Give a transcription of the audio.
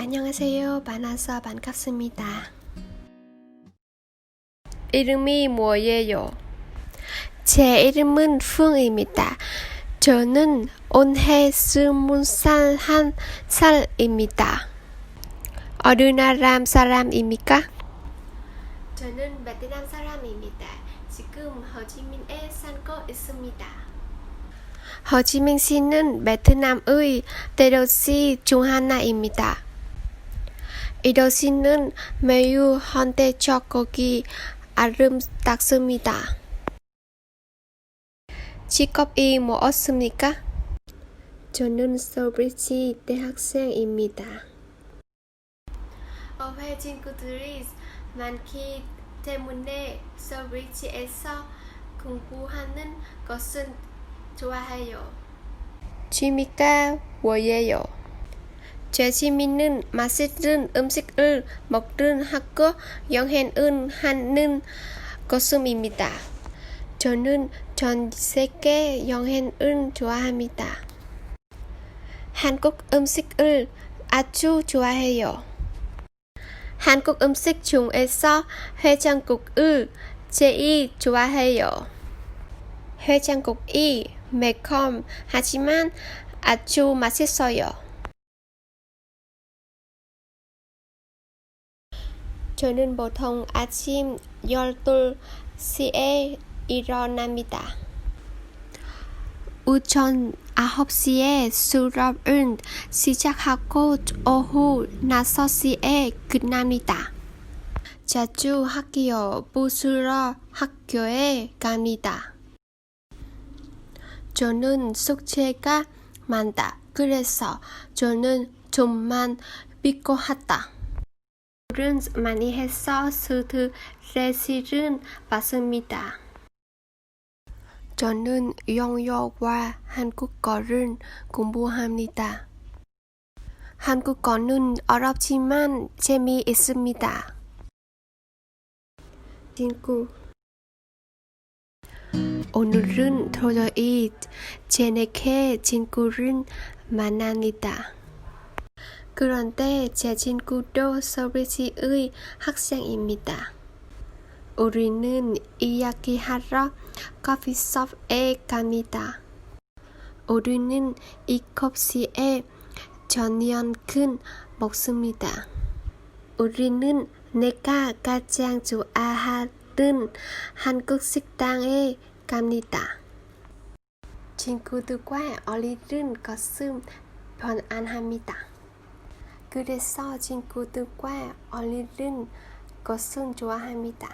안녕하세요. 만나서 반갑습니다. 이름이 뭐예요? 제 이름은 풍입니다. 저는 올해 스무 살한 살입니다. 어느 나라 사람입니까? 저는 베트남 사람입니다. 지금 호치민에 살고 있습니다. 호치민시는 베트남의 대도시 중 하나입니다. 이 도시는 매우 현대적이고 아름답습니다. 직업이 무엇입니까? 저는 서브리지 대학생입니다. 어회 친구들이 많기 때문에 서브리지에서 공부하는 것은 좋아해요. 취미가 뭐예요? 제 취미는 맛있는 음식을 먹는 하고 여행을 하는 것입니다. 저는 전 세계 여행을 좋아합니다. 한국 음식을 아주 좋아해요. 한국 음식 중에서 해장국을 제일 좋아해요. 해장국이 매콤 하지만 아주 맛있어요. 저는 보통 아침 12시에 일어납니다. 오전 9시에 수업을 시작하고 오후 5시에 끝납니다. 자주 학교 부스러 학교에 갑니다. 저는 숙제가 많다. 그래서 저는 좀만 비꼬하다. 를 많이 해서 스트레스를 받습니다. 저는 영어와 한국어를 공부합니다. 한국어는 어렵지만 재미있습니다. 친구 오늘은 토요일 제네케 친구를 만납니다. 그런데 제 친구도 서비스의 학생입니다. 우리는 이야기하러 커피숍에 갑니다. 우리는 이 커피에 저녁을 먹습니다. 우리는 내가 가장 좋아하는 한국 식당에 갑니다. 친구들과 어울리는 것은 편안합니다. 그래서 친구들과 어울리는 것은 좋아합니다.